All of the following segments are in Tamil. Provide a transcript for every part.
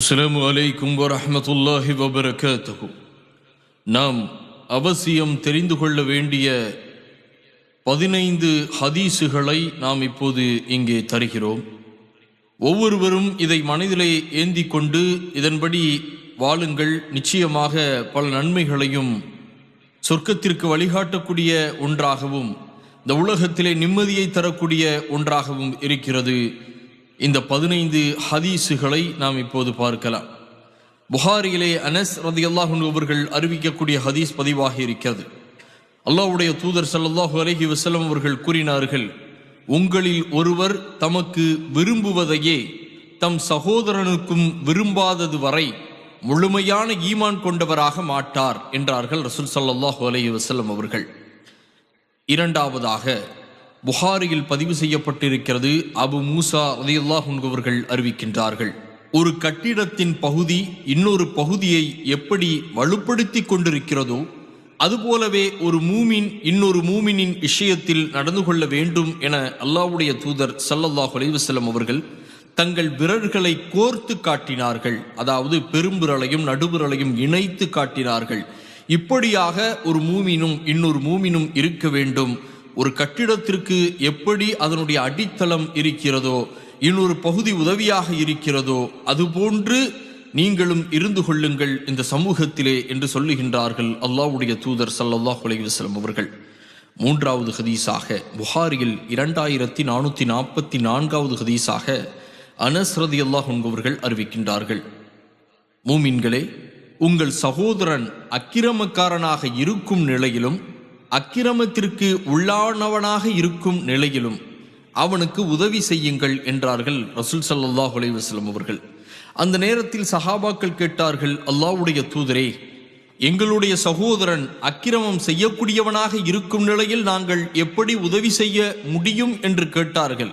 அஸ்ஸலாமு அலைக்கும் வரஹ்மத்துல்லாஹி வபரகாத்துஹு நாம் அவசியம் தெரிந்து கொள்ள வேண்டிய பதினைந்து ஹதீஸுகளை நாம் இப்போது இங்கே தருகிறோம் ஒவ்வொருவரும் இதை மனதிலே ஏந்தி கொண்டு இதன்படி வாழுங்கள் நிச்சயமாக பல நன்மைகளையும் சொர்க்கத்திற்கு வழிகாட்டக்கூடிய ஒன்றாகவும் இந்த உலகத்திலே நிம்மதியை தரக்கூடிய ஒன்றாகவும் இருக்கிறது இந்த பதினைந்து ஹதீஸுகளை நாம் இப்போது பார்க்கலாம். புகாரியிலே அனஸ் ரதியல்லாஹு அவர்கள் அறிவிக்கக்கூடிய ஹதீஸ் பதிவாக இருக்கிறது. அல்லாஹ்வுடைய தூதர் சல்லாஹு அலஹி வசலம் அவர்கள் கூறினார்கள் உங்களில் ஒருவர் தமக்கு விரும்புவதையே தம் சகோதரனுக்கும் விரும்பாதது வரை முழுமையான ஈமான் கொண்டவராக மாட்டார் என்றார்கள் ரசூல் ஸல்லல்லாஹு அலஹி வசலம் அவர்கள். இரண்டாவதாக புகாரியில் பதிவு செய்யப்பட்டிருக்கிறது அபு மூசா ரலியல்லாஹு அறிவிக்கின்றார்கள். ஒரு கட்டிடத்தின் பகுதி இன்னொரு பகுதியை எப்படி வலுப்படுத்தி கொண்டிருக்கிறதோ அதுபோலவே ஒரு மூமின் இன்னொரு மூமினின் விஷயத்தில் நடந்து கொள்ள வேண்டும் என அல்லாவுடைய தூதர் சல்லல்லாஹ் அலைவசல்லம் அவர்கள் தங்கள் விரல்களை கோர்த்து காட்டினார்கள். அதாவது பெரும்பிரலையும் நடுவிரலையும் இணைத்து காட்டினார்கள். இப்படியாக ஒரு மூமினும் இன்னொரு மூமினும் இருக்க வேண்டும். ஒரு கட்டிடத்திற்கு எப்படி அதனுடைய அடித்தளம் இருக்கிறதோ இன்னொரு பகுதி உதவியாக இருக்கிறதோ அதுபோன்று நீங்களும் இருந்து கொள்ளுங்கள் இந்த சமூகத்திலே என்று சொல்லுகின்றார்கள் அல்லாஹ்வுடைய தூதர் ஸல்லல்லாஹு அலைவசலம் அவர்கள். மூன்றாவது ஹதீஸாக புகாரியில் இரண்டாயிரத்தி நானூற்றி நாற்பத்தி நான்காவது ஹதீஸாக அனஸ் ரதியல்லாஹு அன்ஹு அறிவிக்கின்றார்கள். மூமின்களே உங்கள் சகோதரன் அக்கிரமக்காரனாக இருக்கும் நிலையிலும் அக்கிரமத்திற்கு உள்ளானவனாக இருக்கும் நிலையிலும் அவனுக்கு உதவி செய்யுங்கள் என்றார்கள் ரசூல் சல்லாஹ் அலைவாஸ்லம் அவர்கள். அந்த நேரத்தில் சஹாபாக்கள் கேட்டார்கள் அல்லாஹ்வுடைய தூதரே எங்களுடைய சகோதரன் அக்கிரமம் செய்யக்கூடியவனாக இருக்கும் நிலையில் நாங்கள் எப்படி உதவி செய்ய முடியும்? என்று கேட்டார்கள்.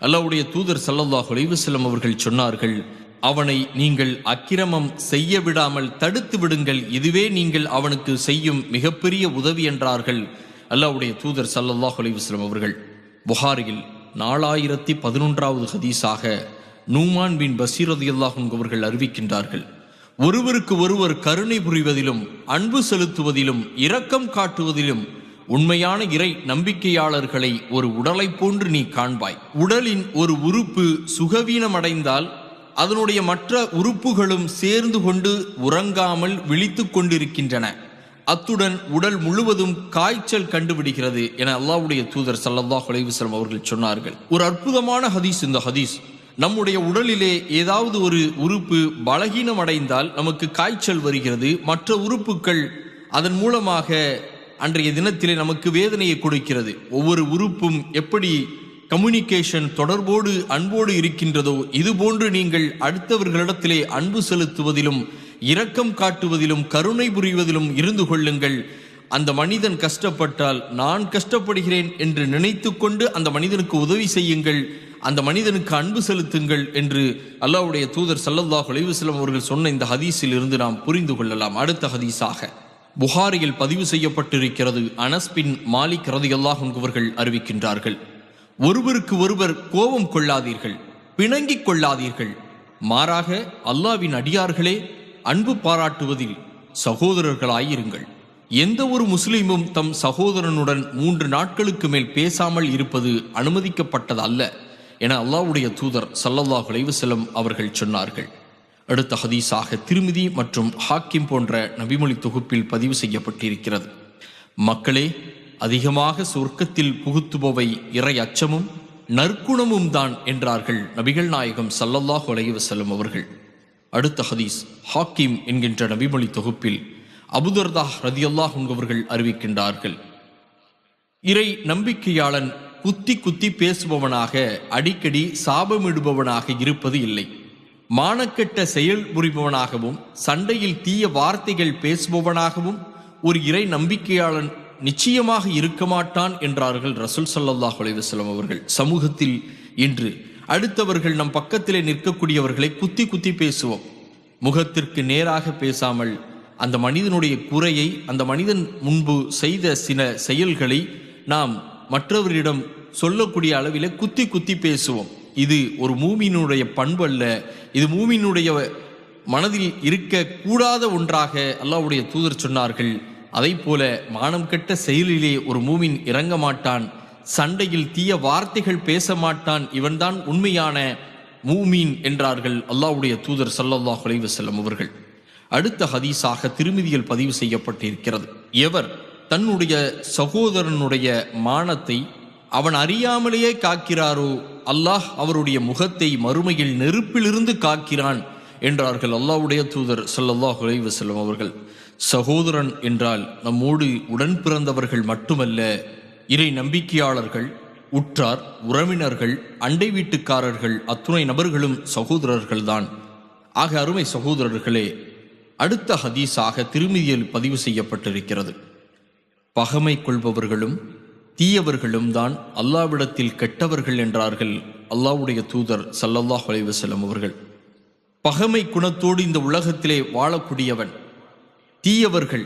அல்லாவுடைய தூதர் சல்லல்லாஹ் அலைவாஸ்லம் அவர்கள் சொன்னார்கள் அவனை நீங்கள் அக்கிரமம் செய்ய விடாமல் தடுத்து விடுங்கள். இதுவே நீங்கள் அவனுக்கு செய்யும் மிகப்பெரிய உதவி என்றார்கள். அல்லாவுடைய தூதர் சல்லல்லாஹ் அலைஹி அவர்கள். புகாரியில் நாலாயிரத்தி பதினொன்றாவது ஹதீஸாக நூமான் பின் பசீர் அவர்கள் அறிவிக்கின்றார்கள். ஒருவருக்கு ஒருவர் கருணை புரிவதிலும் அன்பு செலுத்துவதிலும் இரக்கம் காட்டுவதிலும் உண்மையான இறை நம்பிக்கையாளர்களை ஒரு உடலை போன்று நீ காண்பாய். உடலின் ஒரு உறுப்பு சுகவீனமடைந்தால் அதனுடைய மற்ற உறுப்புகளும் சேர்ந்து கொண்டு உறங்காமல் விழித்து கொண்டிருக்கின்றன. அத்துடன் உடல் முழுவதும் காய்ச்சல் கண்டுபிடிக்கிறது என அல்லாவுடைய தூதர் சல்லல்லா அலைஹி அவர்கள் சொன்னார்கள். ஒரு அற்புதமான ஹதீஸ் இந்த ஹதீஸ். நம்முடைய உடலிலே ஏதாவது ஒரு உறுப்பு பலகீனம் அடைந்தால் நமக்கு காய்ச்சல் வருகிறது. மற்ற உறுப்புகள் அதன் மூலமாக அன்றைய தினத்திலே நமக்கு வேதனையை கொடுக்கிறது. ஒவ்வொரு உறுப்பும் எப்படி கம்யூனிகேஷன் தொடர்போடு அன்போடு இருக்கின்றதோ இதுபோன்று நீங்கள் அடுத்தவர்களிடத்திலே அன்பு செலுத்துவதிலும் இரக்கம் காட்டுவதிலும் கருணை புரிவதிலும் இருந்து கொள்ளுங்கள். அந்த மனிதன் கஷ்டப்பட்டால் நான் கஷ்டப்படுகிறேன் என்று நினைத்து கொண்டு அந்த மனிதனுக்கு உதவி செய்யுங்கள். அந்த மனிதனுக்கு அன்பு செலுத்துங்கள் என்று அல்லாவுடைய தூதர் சல்லல்லாஹ் அலைஹி அவர்கள் சொன்ன இந்த ஹதீஸில் இருந்து நாம் புரிந்து கொள்ளலாம். அடுத்த ஹதீஸாக. புகாரியில் பதிவு செய்யப்பட்டிருக்கிறது. அனஸ்பின் மாலிக் ரதியல்லாஹு அன்ஹு அவர்கள் அறிவிக்கின்றார்கள். ஒருவருக்கு ஒருவர் கோபம் கொள்ளாதீர்கள் பிணங்கிக் கொள்ளாதீர்கள். மாறாக அல்லாவின் அடியார்களே அன்பு பாராட்டுவதில் சகோதரர்களாயிருங்கள். எந்த ஒரு முஸ்லீமும் தம் சகோதரனுடன் மூன்று நாட்களுக்கு மேல் பேசாமல் இருப்பது அனுமதிக்கப்பட்டது அல்ல என அல்லாவுடைய தூதர் சல்லல்லாஹ் செல்லம் அவர்கள் சொன்னார்கள். அடுத்த ஹதீஸாக திருமிதி மற்றும் ஹாக்கிம் போன்ற நபிமொழி தொகுப்பில் பதிவு செய்யப்பட்டிருக்கிறது. மக்களே அதிகமாக சொர்க்கத்தில் புகுத்துபவை இறை அச்சமும் நற்குணமும் தான் என்றார்கள் நபிகள் நாயகம் சல்லல்லாஹ் அலைஹி வஸல்லம் அவர்கள். அடுத்த ஹதீஸ் ஹாக்கிம் என்கின்ற நபிமொழி தொகுப்பில் அபுதர்தா ரதியல்லாஹ் உங்கவர்கள் அறிவிக்கின்றார்கள். இறை நம்பிக்கையாளன் குத்தி குத்தி பேசுபவனாக அடிக்கடி சாபமிடுபவனாக இருப்பது இல்லை. மானக்கெட்ட செயல் புரிபவனாகவும் சண்டையில் தீய வார்த்தைகள் பேசுபவனாகவும் ஒரு இறை நம்பிக்கையாளன் நிச்சயமாக இருக்க மாட்டான் என்றார்கள் ரசூல் சல்லாஹ் அலைஹி அவர்கள். சமூகத்தில் இன்று அடுத்தவர்கள் நம் பக்கத்திலே நிற்கக்கூடியவர்களை குத்தி குத்தி பேசுவோம். முகத்திற்கு நேராக பேசாமல் அந்த மனிதனுடைய குறையை அந்த மனிதன் முன்பு செய்த சில செயல்களை நாம் மற்றவரிடம் சொல்லக்கூடிய அளவிலே குத்தி குத்தி பேசுவோம். இது ஒரு மூமியினுடைய பண்பு அல்ல இது மூமியினுடைய மனதில் இருக்க கூடாத ஒன்றாக அல்லாவுடைய தூதர் சொன்னார்கள். அதைப் போல மானம் கெட்ட செயலிலே ஒரு மூமின் இறங்க மாட்டான் சண்டையில் தீய வார்த்தைகள் பேச மாட்டான் இவன்தான் உண்மையான மூமீன் என்றார்கள் அல்லாவுடைய தூதர் ஸல்லல்லாஹு அலைஹி அவர்கள். அடுத்த ஹதீஸாக திருமதியில் பதிவு செய்யப்பட்டிருக்கிறது. எவர் தன்னுடைய சகோதரனுடைய மானத்தை அவன் அறியாமலேயே காக்கிறாரோ அல்லாஹ் அவருடைய முகத்தை மறுமையில் நெருப்பிலிருந்து காக்கிறான் என்றார்கள் அல்லாவுடைய தூதர் ஸல்லல்லாஹு அலைஹி வஸல்லம் அவர்கள். சகோதரன் என்றால் நம்மோடு உடன் பிறந்தவர்கள் மட்டுமல்ல இறை நம்பிக்கையாளர்கள் உற்றார் உறவினர்கள் அண்டை வீட்டுக்காரர்கள் அத்துணை நபர்களும் சகோதரர்கள்தான். ஆக அருமை சகோதரர்களே அடுத்த ஹதீஸாக திருமதியில் பதிவு செய்யப்பட்டிருக்கிறது. பகமை கொள்பவர்களும் தீயவர்களும் தான் அல்லாவிடத்தில் கெட்டவர்கள் என்றார்கள் அல்லாவுடைய தூதர் சல்லல்லாஹ் அலைவசலம் அவர்கள். பகமை குணத்தோடு இந்த உலகத்திலே வாழக்கூடியவன் தீயவர்கள்.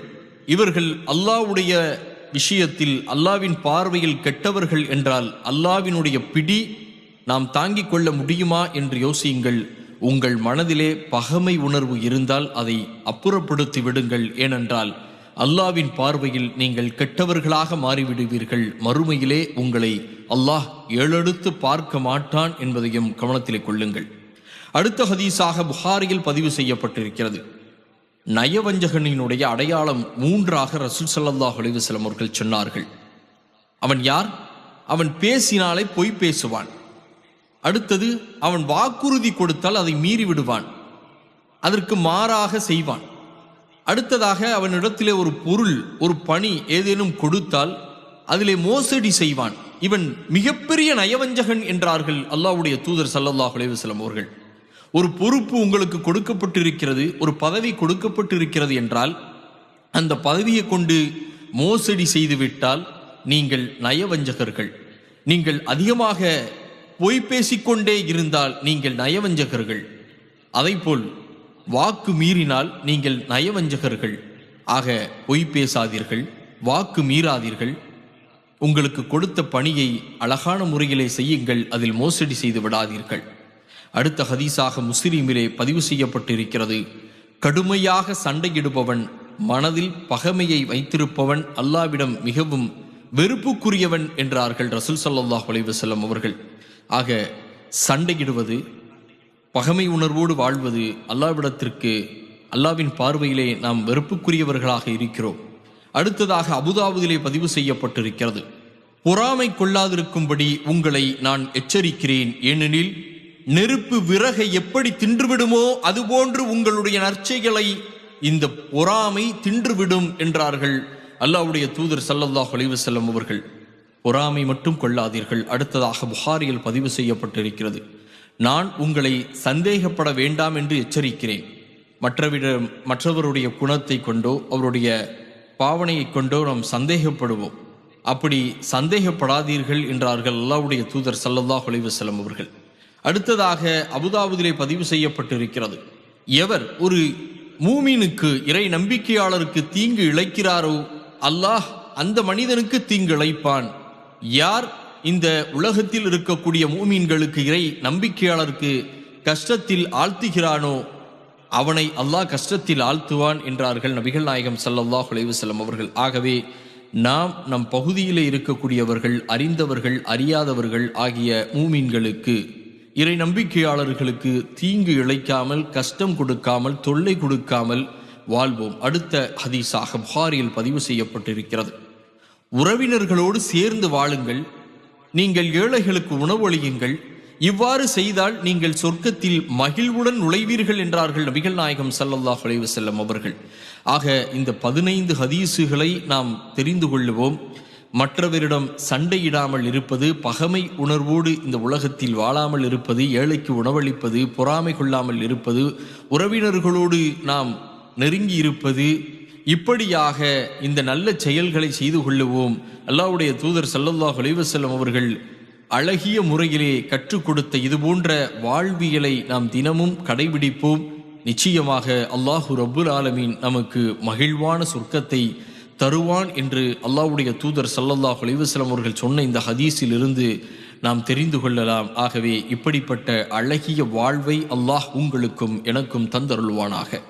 இவர்கள் அல்லாஹ்வுடைய விஷயத்தில் அல்லாவின் பார்வையில் கெட்டவர்கள் என்றால் அல்லாவினுடைய பிடி நாம் தாங்கிக் கொள்ள முடியுமா என்று யோசியுங்கள். உங்கள் மனதிலே பகமை உணர்வு இருந்தால் அதை அப்புறப்படுத்தி விடுங்கள். ஏனென்றால் அல்லாவின் பார்வையில் நீங்கள் கெட்டவர்களாக மாறிவிடுவீர்கள். மறுமையிலே உங்களை அல்லாஹ் ஏழெடுத்து பார்க்க மாட்டான் என்பதையும் கவனத்தில் கொள்ளுங்கள். அடுத்த ஹதீஸாக புகாரியில் பதிவு செய்யப்பட்டிருக்கிறது. நயவஞ்சகனினுடைய அடையாளம் மூன்றாக ரசூல் சல்லாஹ் அலிவசலம் அவர்கள் சொன்னார்கள். அவன் யார்? அவன் பேசினாலே பொய் பேசுவான். அடுத்தது அவன் வாக்குறுதி கொடுத்தால் அதை மீறி விடுவான். அதற்கு மாறாக செய்வான். அடுத்ததாக அவனிடத்திலே ஒரு பொருள் ஒரு பணி ஏதேனும் கொடுத்தால் அதிலே மோசடி செய்வான். இவன் மிகப்பெரிய நயவஞ்சகன் என்றார்கள் அல்லாவுடைய தூதர் சல்லல்லாஹ் அலைவசலம் அவர்கள். ஒரு பொறுப்பு உங்களுக்கு கொடுக்கப்பட்டிருக்கிறது ஒரு பதவி கொடுக்கப்பட்டிருக்கிறது என்றால் அந்த பதவியை கொண்டு மோசடி செய்துவிட்டால் நீங்கள் நயவஞ்சகர்கள். நீங்கள் அதிகமாக பொய் பேசிக்கொண்டே இருந்தால் நீங்கள் நயவஞ்சகர்கள். அதைப்போல் வாக்கு மீறினால் நீங்கள் நயவஞ்சகர்கள். ஆக பொய் பேசாதீர்கள் வாக்கு மீறாதீர்கள். உங்களுக்கு கொடுத்த பணியை அழகான முறையிலே செய்யுங்கள் அதில் மோசடி செய்து விடாதீர்கள். அடுத்த ஹதீஸாக முஸ்லீமிலே பதிவு செய்யப்பட்டிருக்கிறது. கடுமையாக சண்டையிடுபவன் மனதில் பகைமையை வைத்திருப்பவன் அல்லாவிடம் மிகவும் வெறுப்புக்குரியவன் என்றார்கள் ரசூல் சல்லாஹ் அலைஹி அவர்கள். ஆக சண்டையிடுவது பகைமை உணர்வோடு வாழ்வது அல்லாவிடத்திற்கு அல்லாவின் பார்வையிலே நாம் வெறுப்புக்குரியவர்களாக இருக்கிறோம். அடுத்ததாக அபுதாபுதிலே பதிவு செய்யப்பட்டிருக்கிறது. பொறாமை கொள்ளாதிருக்கும்படி உங்களை நான் எச்சரிக்கிறேன். ஏனெனில் நெருப்பு விறகை எப்படி தின்றுவிடுமோ அதுபோன்று உங்களுடைய நற்செய்களை இந்த பொறாமை தின்றுவிடும் என்றார்கள் அல்லாவுடைய தூதர் சல்லல்லாஹ் அலைஹி வஸல்லம் அவர்கள். பொறாமை மட்டும் கொள்ளாதீர்கள். அடுத்ததாக புகாரியில் பதிவு செய்யப்பட்டிருக்கிறது. நான் உங்களை சந்தேகப்பட வேண்டாம் என்று எச்சரிக்கிறேன். மற்றவிடம் மற்றவருடைய குணத்தை கொண்டோ அவருடைய பாவனையை கொண்டோ நாம் சந்தேகப்படுவோம். அப்படி சந்தேகப்படாதீர்கள் என்றார்கள் அல்லாவுடைய தூதர் சல்லல்லாஹ் அலைஹி வஸல்லம் அவர்கள். அடுத்ததாக அபுதாபுதிலே பதிவு செய்யப்பட்டிருக்கிறது. எவர் ஒரு மூமீனுக்கு இறை நம்பிக்கையாளருக்கு தீங்கு இழைக்கிறாரோ அல்லாஹ் அந்த மனிதனுக்கு தீங்கு இழைப்பான். யார் இந்த உலகத்தில் இருக்கக்கூடிய மூமீன்களுக்கு இறை நம்பிக்கையாளருக்கு கஷ்டத்தில் ஆழ்த்துகிறானோ அவனை அல்லாஹ் கஷ்டத்தில் ஆழ்த்துவான் என்றார்கள் நபிகள் நாயகம் ஸல்லல்லாஹு அலைஹி அவர்கள். ஆகவே நாம் நம் பகுதியிலே இருக்கக்கூடியவர்கள் அறிந்தவர்கள் அறியாதவர்கள் ஆகிய மூமீன்களுக்கு இறை நம்பிக்கையாளர்களுக்கு தீங்கு இழைக்காமல் கஷ்டம் கொடுக்காமல் தொல்லை கொடுக்காமல் வாழ்வோம். அடுத்த ஹதீஸாக புகாரியில் பதிவு செய்யப்பட்டிருக்கிறது. உறவினர்களோடு சேர்ந்து வாழுங்கள். நீங்கள் ஏழைகளுக்கு உணவளியுங்கள் இவ்வாறு செய்தால் நீங்கள் சொர்க்கத்தில் மகிழ்வுடன் நுழைவீர்கள் என்றார்கள் நபிகள் நாயகம் சல்லல்லாஹ் அலைஹி வஸல்லம் அவர்கள். ஆக இந்த பதினைந்து ஹதீஸுகளை நாம் தெரிந்து கொள்ளுவோம் மற்றவரிடம் சண்டையிடாமல் இருப்பது பகமை உணர்வோடு இந்த உலகத்தில் வாழாமல் இருப்பது ஏழைக்கு உணவளிப்பது பொறாமை கொள்ளாமல் இருப்பது உறவினர்களோடு நாம் நெருங்கி இருப்பது இப்படியாக இந்த நல்ல செயல்களை செய்து கொள்ளுவோம். அல்லாவுடைய தூதர் ஸல்லல்லாஹு அலைஹி அவர்கள் அழகிய முறையிலே கற்றுக் கொடுத்த இதுபோன்ற வாழ்வியலை நாம் தினமும் கடைபிடிப்போம். நிச்சயமாக அல்லாஹு ரபுல் ஆலமீன் நமக்கு மகிழ்வான சொர்க்கத்தை தருவான் என்று அல்லாவுடைய தூதர் சல்லல்லாஹ் அலிவசலம் அவர்கள் சொன்ன இந்த ஹதீஸில் இருந்து நாம் தெரிந்து கொள்ளலாம். ஆகவே இப்படிப்பட்ட அழகிய வாழ்வை அல்லாஹ் உங்களுக்கும் எனக்கும் தந்தருள்வானாக.